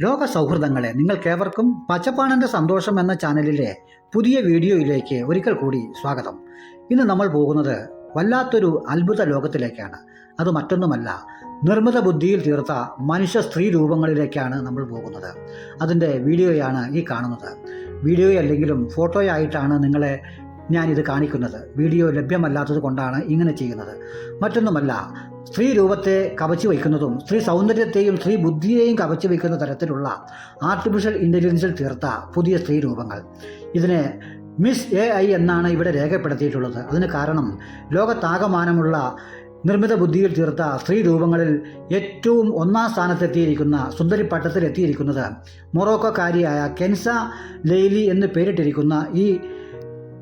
ലോക സൗഹൃദങ്ങളെ നിങ്ങൾക്കേവർക്കും പച്ചപ്പാണന്റെ സന്തോഷം എന്ന ചാനലിലെ പുതിയ വീഡിയോയിലേക്ക് ഒരിക്കൽ കൂടി സ്വാഗതം. ഇന്ന് നമ്മൾ പോകുന്നത് വല്ലാത്തൊരു അത്ഭുത ലോകത്തിലേക്കാണ്. അത് മറ്റൊന്നുമല്ല നിർമ്മിത ബുദ്ധിയിൽ തീർത്ത മനുഷ്യ സ്ത്രീ രൂപങ്ങളിലേക്കാണ് നമ്മൾ പോകുന്നത്. അതിന്റെ വീഡിയോയാണ് ഈ കാണുന്നത്. വീഡിയോ അല്ലെങ്കിലും ഫോട്ടോയായിട്ടാണ് നിങ്ങളെ ഞാനിത് കാണിക്കുന്നത്. വീഡിയോ ലഭ്യമല്ലാത്തത് കൊണ്ടാണ് ഇങ്ങനെ ചെയ്യുന്നത്. മറ്റൊന്നുമല്ല സ്ത്രീ രൂപത്തെ കവച്ചു വയ്ക്കുന്നതും സ്ത്രീ സൗന്ദര്യത്തെയും സ്ത്രീ ബുദ്ധിയെയും കവച്ചു വയ്ക്കുന്ന തരത്തിലുള്ള ആർട്ടിഫിഷ്യൽ ഇന്റലിജൻസിൽ തീർത്ത പുതിയ സ്ത്രീ രൂപങ്ങൾ. ഇതിനെ മിസ് എ ഐ എന്നാണ് ഇവിടെ രേഖപ്പെടുത്തിയിട്ടുള്ളത്. അതിന് കാരണം ലോകത്താകമാനമുള്ള നിർമ്മിത ബുദ്ധിയിൽ തീർത്ത സ്ത്രീ രൂപങ്ങളിൽ ഏറ്റവും ഒന്നാം സ്ഥാനത്തെത്തിയിരിക്കുന്ന സുന്ദരി പട്ടത്തിലെത്തിയിരിക്കുന്നത് മൊറോക്കോക്കാരിയായ കെൻസ ലെയ്ലി എന്ന് പേരിട്ടിരിക്കുന്ന ഈ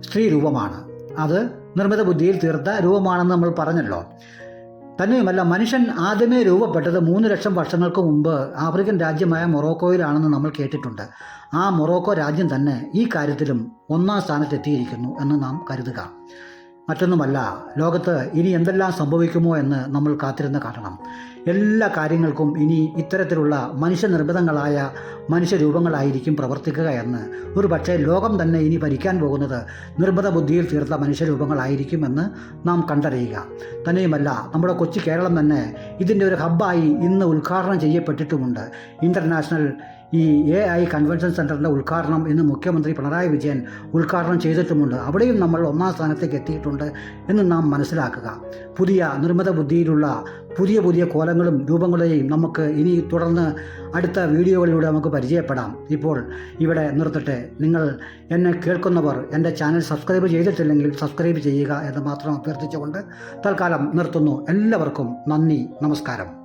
സ്ത്രീ രൂപമാണ്. അത് നിർമ്മിത ബുദ്ധിയിൽ തീർത്ത രൂപമാണെന്ന് നമ്മൾ പറഞ്ഞല്ലോ. തന്നെയുമല്ല മനുഷ്യൻ ആദ്യമേ രൂപപ്പെട്ടത് മൂന്ന് ലക്ഷം വർഷങ്ങൾക്ക് മുമ്പ് ആഫ്രിക്കൻ രാജ്യമായ മൊറോക്കോയിലാണെന്ന് നമ്മൾ കേട്ടിട്ടുണ്ട്. ആ മൊറോക്കോ രാജ്യം തന്നെ ഈ കാര്യത്തിലും ഒന്നാം സ്ഥാനത്തെത്തിയിരിക്കുന്നു എന്ന് നാം കരുതുക. മറ്റൊന്നുമല്ല ലോകത്ത് ഇനി എന്തെല്ലാം സംഭവിക്കുമോ എന്ന് നമ്മൾ കാത്തിരുന്ന കാരണം എല്ലാ കാര്യങ്ങൾക്കും ഇനി ഇത്തരത്തിലുള്ള മനുഷ്യനിർമ്മിതങ്ങളായ മനുഷ്യരൂപങ്ങളായിരിക്കും പ്രവർത്തിക്കുക എന്ന്. ഒരു പക്ഷേ ലോകം തന്നെ ഇനി ഭരിക്കാൻ പോകുന്നത് നിർമ്മിത ബുദ്ധിയിൽ തീർത്ത മനുഷ്യരൂപങ്ങളായിരിക്കും എന്ന് നാം കണ്ടറിയുക. തന്നെയുമല്ല നമ്മുടെ കൊച്ചു കേരളം തന്നെ ഇതിന്റെ ഒരു ഹബ്ബായി ഇന്ന് ഉദ്ഘാടനം ചെയ്യപ്പെട്ടിട്ടുമുണ്ട്. ഇന്റർനാഷണൽ ഈ എ ഐ കൺവെൻഷൻ സെന്ററിന്റെ ഉദ്ഘാടനം ഇന്ന് മുഖ്യമന്ത്രി പിണറായി വിജയൻ ഉദ്ഘാടനം ചെയ്തിട്ടുമുണ്ട്. അവിടെയും നമ്മൾ ഒന്നാം സ്ഥാനത്തേക്ക് എത്തിയിട്ടുണ്ട് എന്ന് നാം മനസ്സിലാക്കുക. പുതിയ നിർമ്മിത ബുദ്ധിയിലുള്ള പുതിയ പുതിയ കോലങ്ങളും രൂപങ്ങളെയും നമുക്ക് ഇനി തുടർന്ന് അടുത്ത വീഡിയോകളിലൂടെ നമുക്ക് പരിചയപ്പെടാം. ഇപ്പോൾ ഇവിടെ നിർത്തിട്ട് നിങ്ങൾ എന്നെ കേൾക്കുന്നവർ എന്റെ ചാനൽ സബ്സ്ക്രൈബ് ചെയ്തിട്ടില്ലെങ്കിൽ സബ്സ്ക്രൈബ് ചെയ്യുക എന്ന് മാത്രം അഭ്യർത്ഥിച്ചുകൊണ്ട് തൽക്കാലം നിർത്തുന്നു. എല്ലാവർക്കും നന്ദി നമസ്കാരം.